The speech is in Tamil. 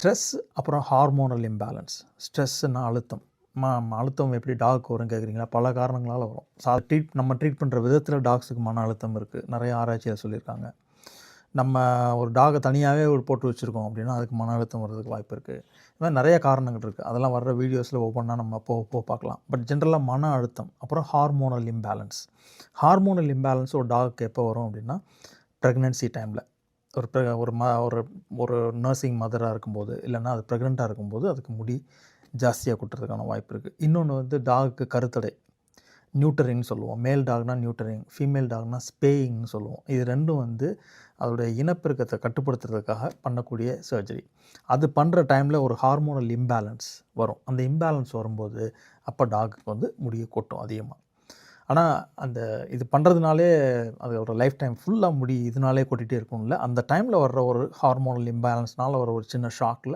ஸ்ட்ரெஸ் அப்புறம் ஹார்மோனல் இம்பேலன்ஸ். ஸ்ட்ரெஸ்ஸுன்னா அழுத்தம். ம அழுத்தம் எப்படி டாக் வரும்னு கேட்குறீங்களா? பல காரணங்களால் வரும். சா ட்ரீட் நம்ம ட்ரீட் பண்ணுற விதத்தில் டாக்ஸுக்கு மன அழுத்தம் இருக்குது நிறைய ஆராய்ச்சியில் சொல்லியிருக்காங்க. நம்ம ஒரு டாகை தனியாகவே ஒரு போட்டு வச்சுருக்கோம் அப்படின்னா அதுக்கு மன அழுத்தம் வர்றதுக்கு வாய்ப்பு இருக்குது இது மாதிரி நிறைய காரணங்கள் இருக்குது அதெல்லாம் வர்ற வீடியோஸில் ஒவ்வொன்றா நம்ம போக போக பார்க்கலாம். பட் ஜென்ரலாக மன அழுத்தம் அப்புறம் ஹார்மோனல் இம்பேலன்ஸ். ஹார்மோனல் இம்பேலன்ஸ் ஒரு டாக் எப்போ வரும் அப்படின்னா ப்ரெக்னென்சி டைமில். ஒரு ப்ர ஒரு ம ஒரு ஒரு நர்சிங் மதராக இருக்கும்போது இல்லைன்னா அது ப்ரெக்னெண்ட்டாக இருக்கும்போது அதுக்கு முடி ஜாஸ்தியாக கொட்டுறதுக்கான வாய்ப்பு இருக்குது இன்னொன்று வந்து டாகுக்கு கருத்தடை. நியூட்டரிங்னு சொல்லுவோம். மேல் டாக்னா நியூட்டரிங் ஃபீமேல் டாக்னா ஸ்பேயிங்னு சொல்லுவோம். இது ரெண்டும் வந்து அதோடைய இனப்பெருக்கத்தை கட்டுப்படுத்துறதுக்காக பண்ணக்கூடிய சர்ஜரி அது பண்ணுற டைமில் ஒரு ஹார்மோனல் இம்பேலன்ஸ் வரும். அந்த இம்பேலன்ஸ் வரும்போது அப்போ டாகுக்கு வந்து முடிய கொட்டும் அதிகமாக ஆனால் அந்த இது பண்ணுறதுனாலே அதோட லைஃப் டைம் ஃபுல்லாக முடி இதனாலே கொட்டிகிட்டே இருக்கும்ல. அந்த டைமில் வர்ற ஒரு ஹார்மோனல் இம்பேலன்ஸ்னால் வர ஒரு சின்ன ஷாக்கில்